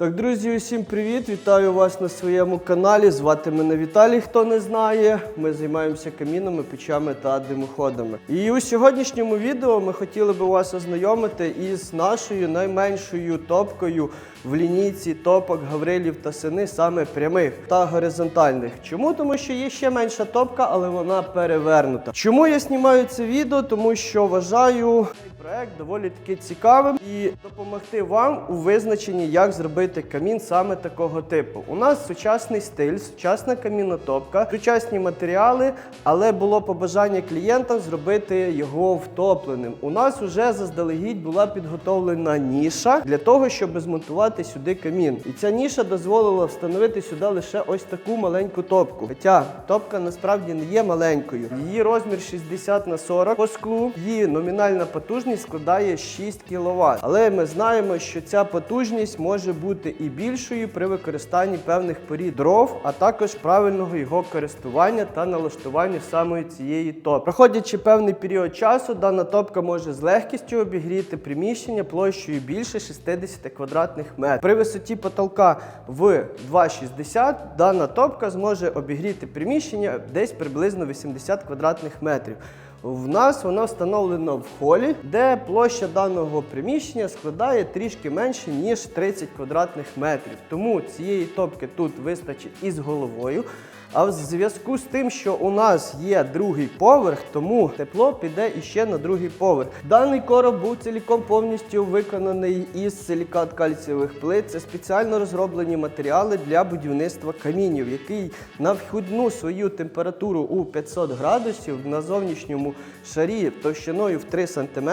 Так, друзі, усім привіт! Вітаю вас на своєму каналі. Звати мене Віталій, хто не знає. Ми займаємося камінами, печами та димоходами. І у сьогоднішньому відео ми хотіли би вас ознайомити із нашою найменшою топкою в лінійці топок Гаврилів та сини, саме прямих та горизонтальних. Чому? Тому що є ще менша топка, але вона перевернута. Чому я знімаю це відео? Тому що вважаю проект доволі таки цікавим і допомогти вам у визначенні, як зробити камін саме такого типу. У нас сучасний стиль, сучасна камінотопка, сучасні матеріали, але було побажання клієнтам зробити його втопленим. У нас вже заздалегідь була підготовлена ніша для того, щоб змонтувати сюди камін. І ця ніша дозволила встановити сюди лише ось таку маленьку топку. Хоча топка насправді не є маленькою. Її розмір 60 на 40 по склу. Її номінальна потужність складає 6 кВт. Але ми знаємо, що ця потужність може бути і більшою при використанні певних порід дров, а також правильного його користування та налаштування самої цієї топки. Проходячи певний період часу, дана топка може з легкістю обігріти приміщення площею більше 60 квадратних метрів. При висоті потолка в 2,60 дана топка зможе обігріти приміщення десь приблизно 80 квадратних метрів. В нас воно встановлено в холі, де площа даного приміщення складає трішки менше, ніж 30 квадратних метрів. Тому цієї топки тут вистачить із головою. А в зв'язку з тим, що у нас є другий поверх, тому тепло піде іще на другий поверх. Даний короб був цілком повністю виконаний із силікат кальцієвих плит. Це спеціально розроблені матеріали для будівництва камінів, який на вхідну свою температуру у 500 градусів на зовнішньому шарі товщиною в 3 см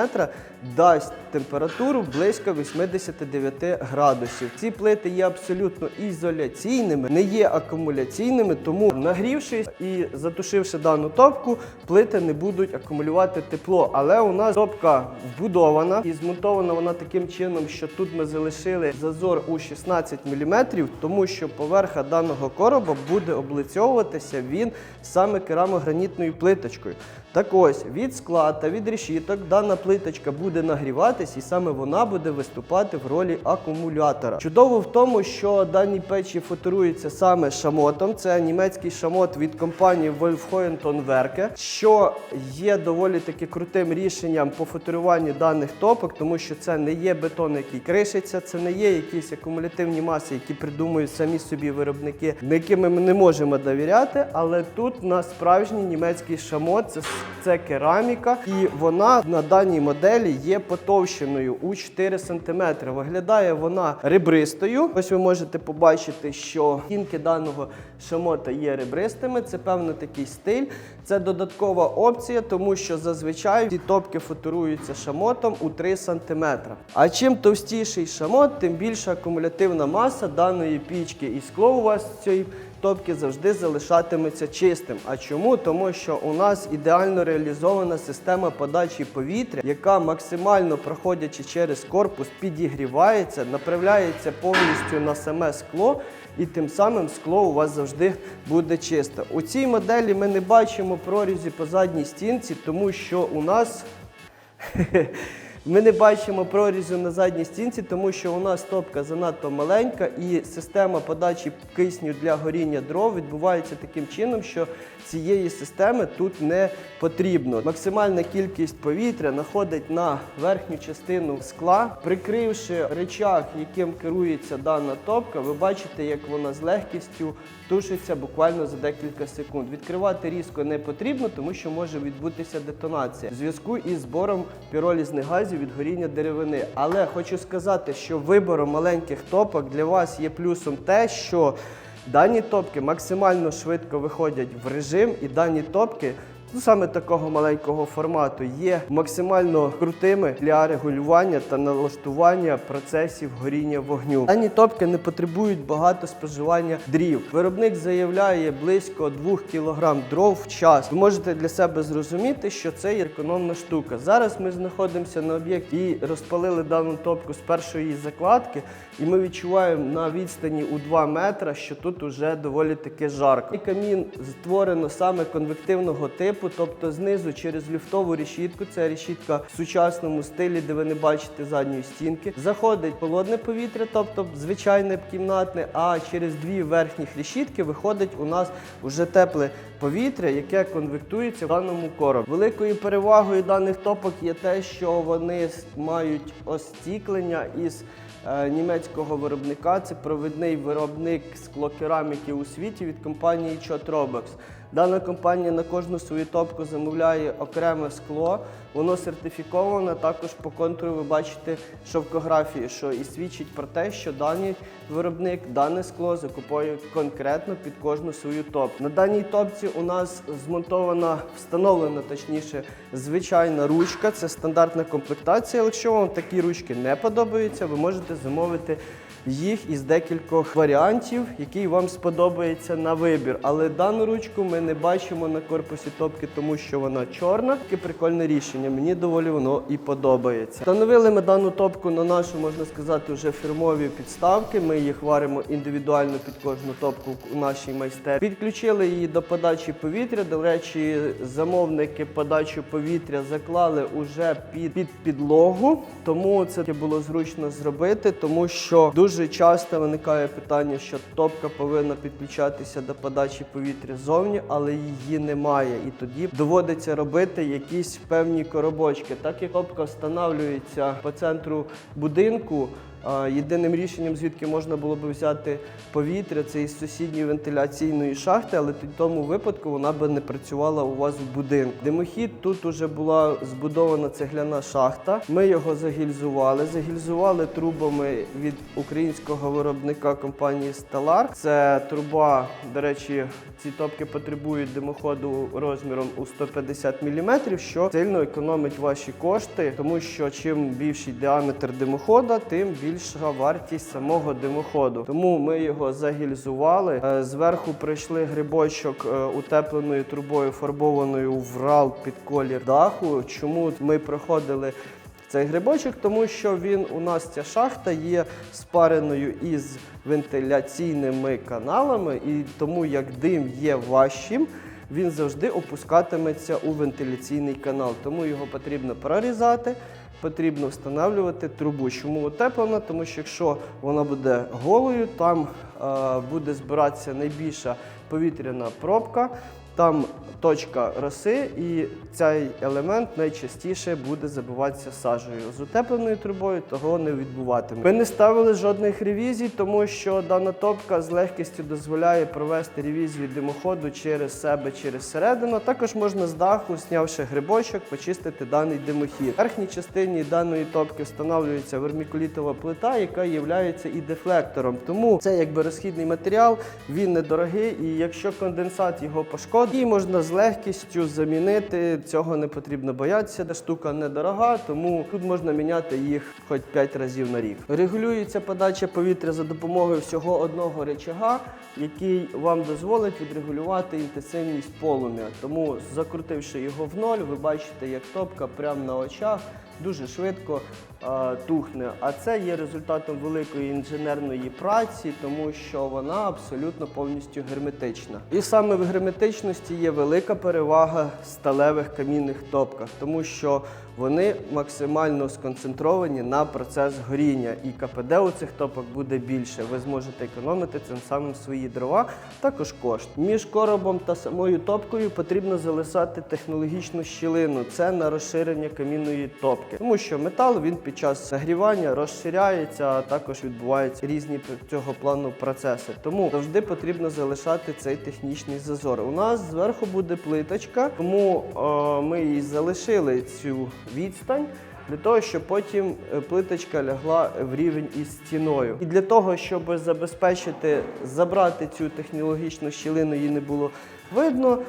дасть температуру близько 89 градусів. Ці плити є абсолютно ізоляційними, не є акумуляційними, тому нагрівшись і затушивши дану топку, плити не будуть акумулювати тепло. Але у нас топка вбудована і змонтована вона таким чином, що тут ми залишили зазор у 16 мм, тому що поверха даного короба буде облицьовуватися він саме керамогранітною плиточкою. Так ось від скла та від решіток дана плиточка буде нагріватись, і саме вона буде виступати в ролі акумулятора. Чудово в тому, що дані печі фоторуються саме шамотом. Це німецький шамот від компанії Wolfhoenton Werke, що є доволі таки крутим рішенням по фоторуванню даних топок, тому що це не є бетон, який кришиться, це не є якісь акумулятивні маси, які придумують самі собі виробники, на якими ми не можемо довіряти. Але тут у нас справжній німецький шамот, це, це кераміка, і вона на даній моделі є потовщеною у 4 см. Виглядає вона ребристою. Ось ви можете побачити, що стінки даного шамота є ребристими. Це певно такий стиль. Це додаткова опція, тому що зазвичай ці топки футуруються шамотом у 3 см. А чим товстіший шамот, тим більша акумулятивна маса даної пічки. І скло у вас цієї топки завжди залишатиметься чистим. А чому? Тому що у нас ідеально реалізована система подачі повітря, яка максимально проходячи через корпус, підігрівається, направляється повністю на саме скло. І тим самим скло у вас завжди буде чисте. У цій моделі ми не бачимо прорізі по задній стінці, тому що у нас ми не бачимо прорізу на задній стінці, тому що у нас топка занадто маленька, і система подачі кисню для горіння дров відбувається таким чином, що цієї системи тут не потрібно. Максимальна кількість повітря находить на верхню частину скла, прикривши речах, яким керується дана топка, ви бачите, як вона з легкістю тушиться буквально за декілька секунд. Відкривати різко не потрібно, тому що може відбутися детонація в зв'язку із збором піролізних газів від горіння деревини. Але хочу сказати, що вибором маленьких топок для вас є плюсом те, що дані топки максимально швидко виходять в режим, і дані топки. Саме такого маленького формату є максимально крутими для регулювання та налаштування процесів горіння вогню. Дані топки не потребують багато споживання дрів. Виробник заявляє близько 2 кг дров в час. Ви можете для себе зрозуміти, що це є економна штука. Зараз ми знаходимося на об'єкті і розпалили дану топку з першої закладки, і ми відчуваємо на відстані у 2 метра, що тут уже доволі таки жарко. І камін створено саме конвективного типу. Типу, тобто знизу через люфтову решітку, це решітка в сучасному стилі, де ви не бачите задньої стінки. Заходить холодне повітря, тобто звичайне кімнатне, а через дві верхніх решітки виходить у нас вже тепле повітря, яке конвектується в даному коробі. Великою перевагою даних топок є те, що вони мають остіклення із е, німецького виробника. Це провідний виробник склокераміки у світі від компанії Chotrobox. Дана компанія на кожну свою топку замовляє окреме скло. Воно сертифіковане. Також по контуру ви бачите шовкографії, що і свідчить про те, що даний виробник дане скло закупує конкретно під кожну свою топку. На даній топці у нас змонтована, встановлена точніше, звичайна ручка. Це стандартна комплектація. Якщо вам такі ручки не подобаються, ви можете замовити їх із декількох варіантів, який вам сподобається на вибір. Але дану ручку ми не бачимо на корпусі топки, тому що вона чорна. Таке прикольне рішення. Мені доволі воно і подобається. Встановили ми дану топку на нашу, можна сказати, вже фірмові підставки. Ми їх варимо індивідуально під кожну топку у нашій майстер. Підключили її до подачі повітря. До речі, замовники подачу повітря заклали уже під, під підлогу, тому це було зручно зробити, тому що дуже часто виникає питання, що топка повинна підключатися до подачі повітря зовні, але її немає. І тоді доводиться робити якісь певні коробочки. Так як топка встановлюється по центру будинку. Єдиним рішенням, звідки можна було б взяти повітря, це із сусідньої вентиляційної шахти, але в тому випадку вона би не працювала у вас в будинку. Димохід тут уже була збудована цегляна шахта. Ми його загільзували. Загільзували трубами від українського виробника компанії Stellar. Це труба, до речі, ці топки потребують димоходу розміром у 150 мм, що сильно економить ваші кошти, тому що чим більший діаметр димохода, тим більша вартість самого димоходу. Тому ми його загільзували. Е, Зверху прийшли грибочок е, утепленою трубою, фарбованою в рал під колір даху. Чому ми проходили цей грибочок, тому що він у нас ця шахта є спареною із вентиляційними каналами, і тому як дим є важчим, він завжди опускатиметься у вентиляційний канал. Тому його потрібно прорізати. Потрібно встановлювати трубу. Чому утеплена? Тому що якщо вона буде голою, там е, буде збиратися найбільша повітряна пробка, там точка роси, і цей елемент найчастіше буде забиватися сажею. З утепленою трубою того не відбуватиме. Ми не ставили жодних ревізій, тому що дана топка з легкістю дозволяє провести ревізію димоходу через себе, через середину. Також можна з даху, знявши грибочок, почистити даний димохід. В верхній частині даної топки встановлюється вермікулітова плита, яка є і дефлектором. Тому це якби розхідний матеріал, він недорогий, і якщо конденсат його пошкодить, її можна з легкістю замінити. Цього не потрібно боятися. Та Штука недорога, тому тут можна міняти їх хоч 5 разів на рік. Регулюється подача повітря за допомогою всього одного речага, який вам дозволить відрегулювати інтенсивність полум'я. Тому, закрутивши його в ноль, ви бачите, як топка прямо на очах. Дуже швидко е, тухне. А це є результатом великої інженерної праці, тому що вона абсолютно повністю герметична. І саме в герметичності є велика перевага сталевих камінних топках, тому що вони максимально сконцентровані на процес горіння, і КПД у цих топок буде більше. Ви зможете економити цим самим свої дрова, також кошт. Між коробом та самою топкою потрібно залишати технологічну щілину. Це на розширення камінної топки, тому що метал він під час нагрівання розширяється, а також відбуваються різні цього плану процеси. Тому завжди потрібно залишати цей технічний зазор. У нас зверху буде плиточка, тому е, ми її залишили цю відстань. Для того, щоб потім е, плиточка лягла в рівень із стіною. І для того, щоб забезпечити, забрати цю технологічну щілину, її не було видно.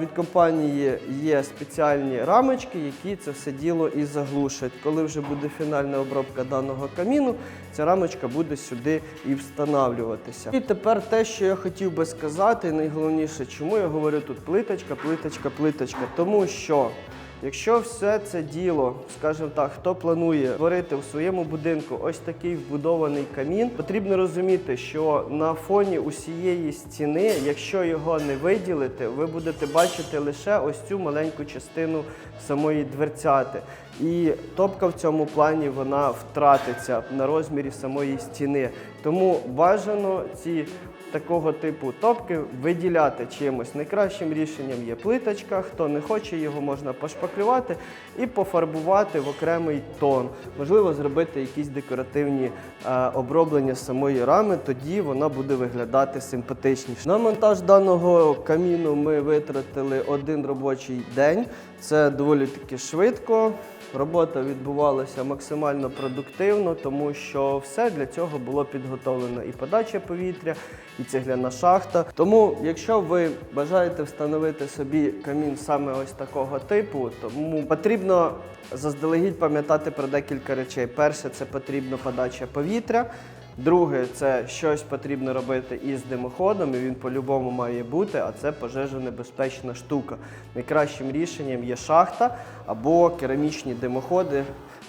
Від компанії є спеціальні рамочки, які це все діло і заглушать. Коли вже буде фінальна обробка даного каміну, ця рамочка буде сюди і встановлюватися. І тепер те, що я хотів би сказати, найголовніше, чому я говорю тут плиточка, плиточка, плиточка, тому що Якщо все це діло, скажімо так, хто планує створити у своєму будинку ось такий вбудований камін, потрібно розуміти, що на фоні усієї стіни, якщо його не виділити, ви будете бачити лише ось цю маленьку частину самої дверцяти. І топка в цьому плані вона втратиться на розмірі самої стіни. Тому бажано ці такого типу топки виділяти чимось. Найкращим рішенням є плиточка. Хто не хоче, його можна пошпаклювати і пофарбувати в окремий тон. Можливо, зробити якісь декоративні е, оброблення самої рами, тоді вона буде виглядати симпатичніше. На монтаж даного каміну ми витратили один робочий день. Це доволі таки швидко. Робота відбувалася максимально продуктивно, тому що все для цього було підготовлено. І подача повітря, і цегляна шахта. Тому, якщо ви бажаєте встановити собі камін саме ось такого типу, тому потрібно заздалегідь пам'ятати про декілька речей. Перше, це потрібна подача повітря. Друге, це щось потрібно робити із димоходом, і він по-любому має бути, а це пожежонебезпечна штука. Найкращим рішенням є шахта або керамічні димоходи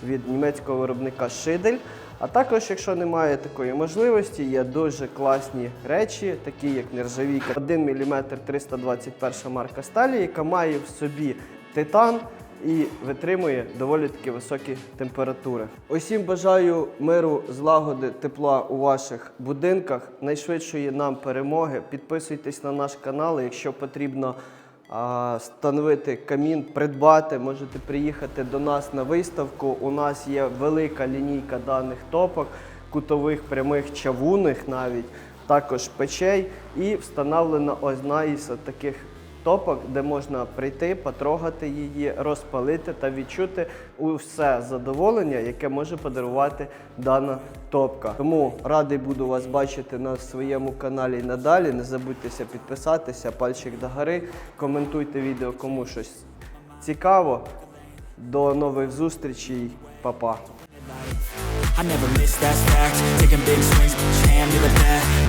від німецького виробника Шидель. А також, якщо немає такої можливості, є дуже класні речі, такі як нержавійка 1 мм 321 марка сталі, яка має в собі титан і витримує доволі таки високі температури. Усім бажаю миру, злагоди, тепла у ваших будинках, найшвидшої нам перемоги. Підписуйтесь на наш канал, якщо потрібно а, встановити камін, придбати, можете приїхати до нас на виставку. У нас є велика лінійка даних топок, кутових, прямих, чавунних навіть, також печей і встановлена одна із таких топок, де можна прийти, потрогати її, розпалити та відчути усе задоволення, яке може подарувати дана топка. Тому радий буду вас бачити на своєму каналі надалі. Не забудьтеся підписатися, пальчик до гори, коментуйте відео, кому щось цікаво. До нових зустрічей, Па-па. I never miss that fact Taking big swings, hand to the bat